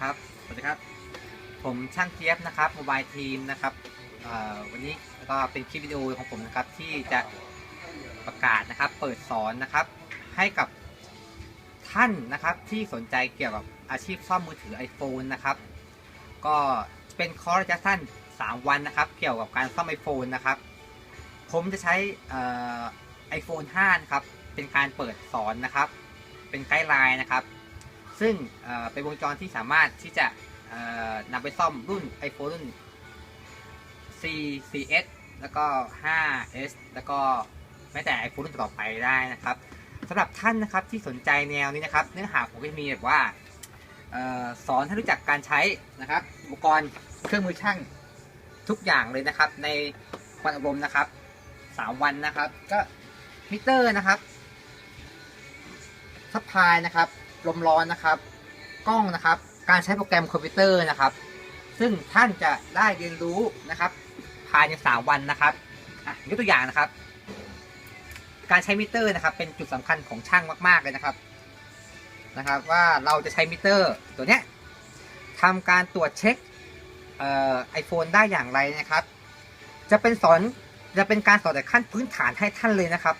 ครับ สวัสดีครับ ผมช่างเจี๊ยบนะครับโมบายทีมนะครับวันนี้ก็เป็นคลิปวิดีโอของผมนะครับที่จะประกาศนะครับ เปิดสอนนะครับ ให้กับท่านนะครับที่สนใจเกี่ยวกับอาชีพซ่อมมือถือ iPhone นะครับ ก็เป็นคอร์สระยะสั้น 3 วันนะครับ เกี่ยวกับการซ่อม iPhone นะครับ ผมจะใช้เอ่อ iPhone 5นะครับ เป็นการเปิดสอนนะครับ เป็นไกด์ไลน์นะครับ ซึ่งเป็นวงจรที่สามารถที่จะนำไปซ่อมรุ่น iPhone รุ่น C CS แล้วก็ 5S แล้วก็แม้แต่ iPhone รุ่นต่อไปได้นะครับสำหรับท่านนะครับที่สนใจแนวนี้นะครับ เนื้อหาผมก็จะมีแบบว่าออสอนให้รู้จักการใช้นะครับ อุปกรณ์เครื่องมือช่างทุกอย่างเลยนะครับ ในวันอบรมนะครับ 3 วันนะครับ ก็มิเตอร์นะครับ ซัพพลายนะครับ ลมร้อนนะครับ กล้องนะครับ การใช้โปรแกรมคอมพิวเตอร์นะครับ ซึ่งท่านจะได้เรียนรู้นะครับ ภายใน 3 วันนะครับอะยกตัวอย่างนะครับ การใช้มิเตอร์นะครับ เป็นจุดสำคัญของช่างมาก ๆ เลยนะครับนะครับ ว่าเราจะใช้มิเตอร์ตัวเนี้ยทำการตรวจเช็คไอโฟนได้อย่างไรนะครับ จะเป็นสอนจะเป็นการสอนแต่ขั้นพื้นฐานให้ท่านเลยนะครับ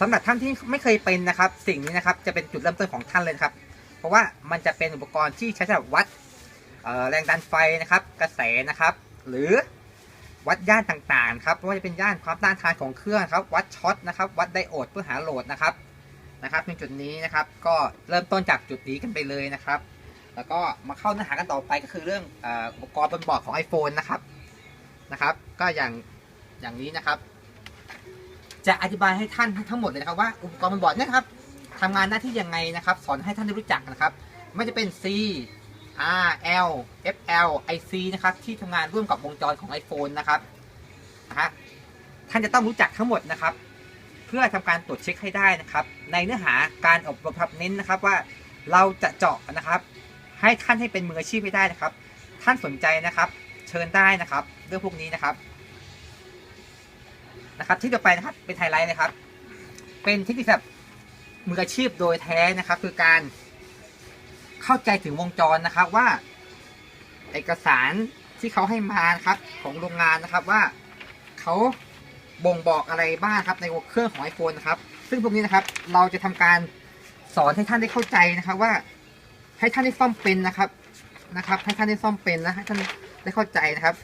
สำหรับท่านที่ไม่เคยเป็นนะครับ สิ่งนี้นะครับจะเป็นจุดเริ่มต้นของท่านเลยครับ เพราะว่ามันจะเป็นอุปกรณ์ที่ใช้สำหรับวัดแรงดันไฟนะครับ กระแสนะครับ หรือวัดย่านต่างๆครับไม่ว่าจะเป็นย่านความต้านทานของเครื่องครับ วัดช็อตนะครับ วัดไดโอดเพื่อหาโหลดนะครับนะครับในจุดนี้นะครับก็เริ่มต้นจากจุดนี้กันไปเลยนะครับ แล้วก็มาเข้าเนื้อหากันต่อไปก็คือเรื่องอออุปกรณ์บนบอร์ดของ iPhone นะครับนะครับ ก็อย่างอย่างนี้นะครับ จะอธิบายให้ท่านทั้งหมดเลยนะครับว่าอุปกรณ์บนบอร์ดเนยครับทำงานหน้าที่ยังไงนะครับ สอนให้ท่านได้รู้จักนะครับ ไม่จะเป็น C R L F L I C นะครับที่ทำงานร่วมกับวงจรของ iPhone นะครับนะฮะท่านจะต้องรู้จักทั้งหมดนะครับ เพื่อทำการตรวจเช็คให้ได้นะครับ ในเนื้อหาการอบรมครับเน้นนะครับว่าเราจะเจาะนะครับ ให้ท่านให้เป็นมืออาชีพให้ได้นะครับ ท่านสนใจนะครับ เชิญได้นะครับ เรื่องพวกนี้นะครับ นะครับที่ต่อไปนะครับเป็นไฮไลท์นะครับ เป็นเทคนิคแบบมืออาชีพโดยแท้นะครับ คือการเข้าใจถึงวงจรนะครับว่า เอกสารที่เขาให้มานะครับ ของโรงงานนะครับว่าเขาบ่งบอกอะไรบ้างครับในเครื่องของ iPhone นะครับ ซึ่งพวกนี้นะครับ เราจะทำการสอนให้ท่านได้เข้าใจนะครับ ว่าให้ท่านได้ซ่อมเป็นนะครับนะครับ ให้ท่านได้ซ่อมเป็นและให้ท่านได้เข้าใจนะครับ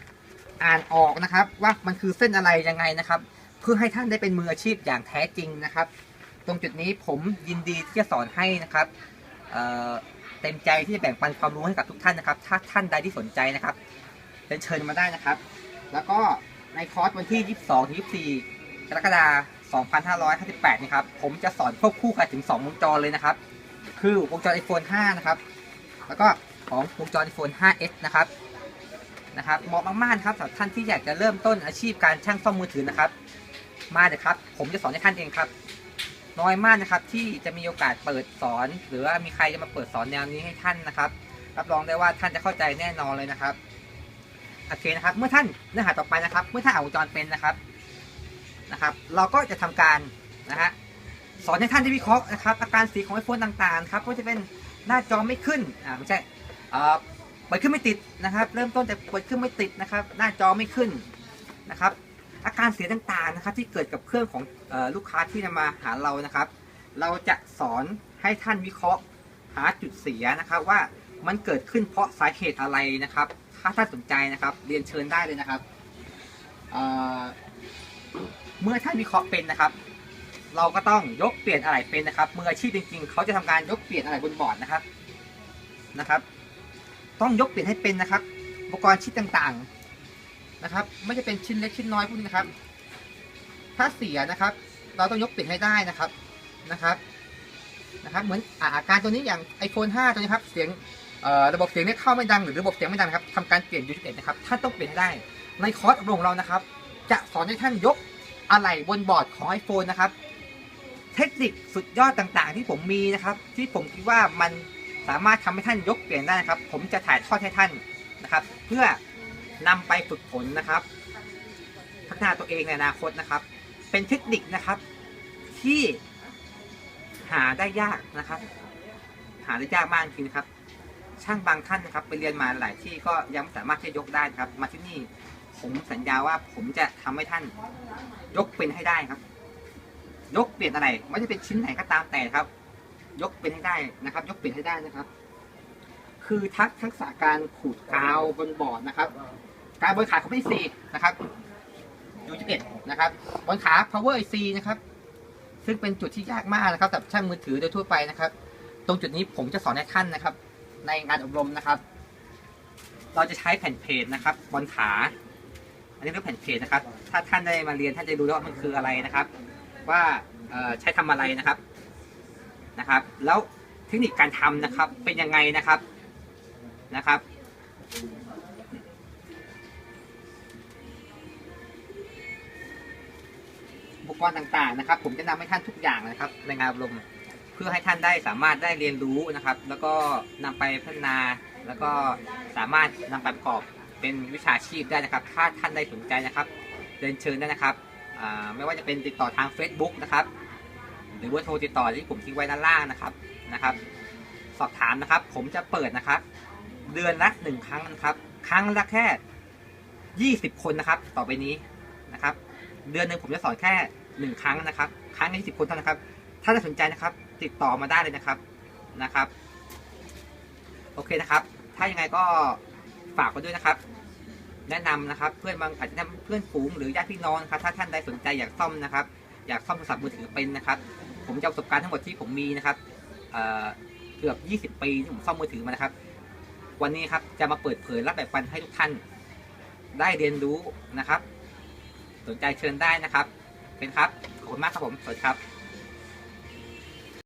อ่านออกนะครับ ว่ามันคือเส้นอะไรยังไงนะครับ เพื่อให้ท่านได้เป็นมืออาชีพอย่างแท้จริงนะครับ ตรงจุดนี้ผมยินดีที่จะสอนให้นะครับเเต็มใจที่จะแบ่งปันความรู้ให้กับทุกท่านนะครับ ถ้าท่านใดที่สนใจนะครับเป็นเชิญมาได้นะครับ แล้วก็ในคอร์สวันที่ 22ถึง24 กรกฎาคม 2558นี่ครับ ผมจะสอนควบคู่กันถึง 2 วงจรเลยนะครับ คือวงจร iPhone 5 นะครับ แล้วก็ของวงจร iPhone 5s นะครับ นะครับ เหมาะมากๆครับสำหรับท่านที่อยากจะเริ่มต้นอาชีพการช่างซ่อมมือถือนะครับ มาเถอะครับ ผมจะสอนให้ท่านเองครับ น้อยมากนะครับที่จะมีโอกาสเปิดสอน หรือว่ามีใครจะมาเปิดสอนแนวนี้ให้ท่านนะครับ รับรองได้ว่าท่านจะเข้าใจแน่นอนเลยนะครับโอเคนะครับ เมื่อท่านเนื้อหาต่อไปนะครับ เมื่อท่านอาวงจรเป็นนะครับนะครับ เราก็จะทำการนะฮะสอนให้ท่านได้วิเคราะห์นะครับ อาการสีของไอโฟนต่างๆครับว่าจะเป็นหน้าจอไม่ขึ้นอ่าไม่ใช่เออเปิดเครื่องไม่ติดนะครับ เริ่มต้นจากเปิดเครื่องไม่ติดนะครับ หน้าจอไม่ขึ้นนะครับ อาการเสียต่างๆนะครับที่เกิดกับเครื่องของออลูกค้าที่นำมาหาเรานะครับ เราจะสอนให้ท่านวิเคราะห์หาจุดเสียนะครับว่ามันเกิดขึ้นเพราะสาเหตุอะไรนะครับ ถ้าท่านสนใจนะครับ เรียนเชิญได้เลยนะครับเเมื่อท่านวิเคราะห์เป็นนะครับ เราก็ต้องยกเปลี่ยนอะไรเป็นนะครับมืออาชีพจริงๆ เขาจะทำการยกเปลี่ยนอะไรบนบอร์ดนะครับนะครับ ต้องยกเปลี่ยนให้เป็นนะครับ อุปกรณ์ชิ้นต่างๆ นะครับ ไม่จะเป็นชิ้นเล็กชิ้นน้อยพวกนี้นะครับ ถ้าเสียนะครับ เราต้องยกเปลี่ยนให้ได้นะครับนะครับนะครับ เหมือนอาการตัวนี้อย่าง iPhone 5 ตัวนี้ครับเสียงระบบเสียงเนี่ยเข้าไม่ดังหรือระบบเสียงไม่ดังครับทำการเปลี่ยนยูทูบนะครับท่านต้องเปลี่ยนได้ ในคอร์สอบรมเรานะครับ จะสอนให้ท่านยกอะไหล่บนบอร์ดของ iPhone นะครับ เทคนิคสุดยอดต่างๆ ที่ผมมีนะครับ ที่ผมคิดว่ามันสามารถทำให้ท่านยกเปลี่ยนได้นะครับ ผมจะถ่ายทอดให้ท่านนะครับ เพื่อ นำไปฝึกฝนนะครับ พัฒนาตัวเองในอนาคตนะครับ เป็นเทคนิคนะครับที่หาได้ยากนะครับ หาได้ยากมากจริงครับ ช่างบางท่านนะครับ ไปเรียนมาหลายที่ก็ยังไม่สามารถที่จะยกได้นะครับ มาที่นี่ผมสัญญาว่าผมจะทำให้ท่านยกเป็นให้ได้ครับ ยกเปลี่ยนอะไรไม่ว่าจะเป็นชิ้นไหนก็ตามแต่ครับ ยกเป็นให้ได้นะครับ ยกเปลี่ยนให้ได้นะครับ คือทักทักษะการขูดกาวบนบอร์ดนะครับ การบนขาของ IC นะครับ U11 นะครับบนขา Power IC นะครับ ซึ่งเป็นจุดที่ยากมากนะครับสำหรับช่างมือถือโดยทั่วไปนะครับ ตรงจุดนี้ผมจะสอนให้ท่านนะครับ ในงานอบรมนะครับ เราจะใช้แผ่นเพจนะครับ บนขา อันนี้เรียกแผ่นเพจนะครับ ถ้าท่านได้มาเรียนท่านจะรู้แล้วว่ามันคืออะไรนะครับ ว่าใช้ทำอะไรนะครับนะครับ แล้วเทคนิคการทำนะครับเป็นยังไงนะครับนะครับ ปกรณ์ต่างๆนะครับ ผมจะนำให้ท่านทุกอย่างนะครับในงานอบรมเพื่อให้ท่านได้สามารถได้เรียนรู้นะครับ แล้วก็นำไปพัฒนา แล้วก็สามารถนำไปประกอบเป็นวิชาชีพได้นะครับ ถ้าท่านได้สนใจนะครับเรียนเชิญได้นะครับไม่ว่าจะเป็นติดต่อทาง Facebook นะครับ หรือว่าโทรติดต่อที่ผมทิ้งไว้ด้านล่างนะครับนะครับ สอบถามนะครับ ผมจะเปิดนะครับ เดือนละหนึ่งครั้งนะครับ ครั้งละแค่ยี่สิบคนนะครับ ต่อไปนี้นะครับ เดือนหนึ่งผมจะสอนแค่ หนึ่งครั้งนะครับ ครั้งละยี่สิบคนเท่านั้นครับ ถ้าสนใจนะครับ ติดต่อมาได้เลยนะครับนะครับ โอเคนะครับ ถ้ายังไงก็ฝากไว้ด้วยนะครับ แนะนำนะครับ เพื่อนบางอาจจะแนะนำเพื่อนฝูงหรือญาติพี่น้องครับ ถ้าท่านใดสนใจอยากซ่อมนะครับ อยากซ่อมโทรศัพท์มือถือเป็นนะครับ ผมจะเอาประสบการณ์ทั้งหมดที่ผมมีนะครับเอ่อเกือบ 20 ปีที่ผมซ่อมมือถือมานะครับ วันนี้ครับจะมาเปิดเผยรับแบบฟันให้ทุกท่านได้เรียนรู้นะครับ สนใจเชิญได้นะครับ เป็นครับ ขอบคุณมากครับผม สวัสดีครับ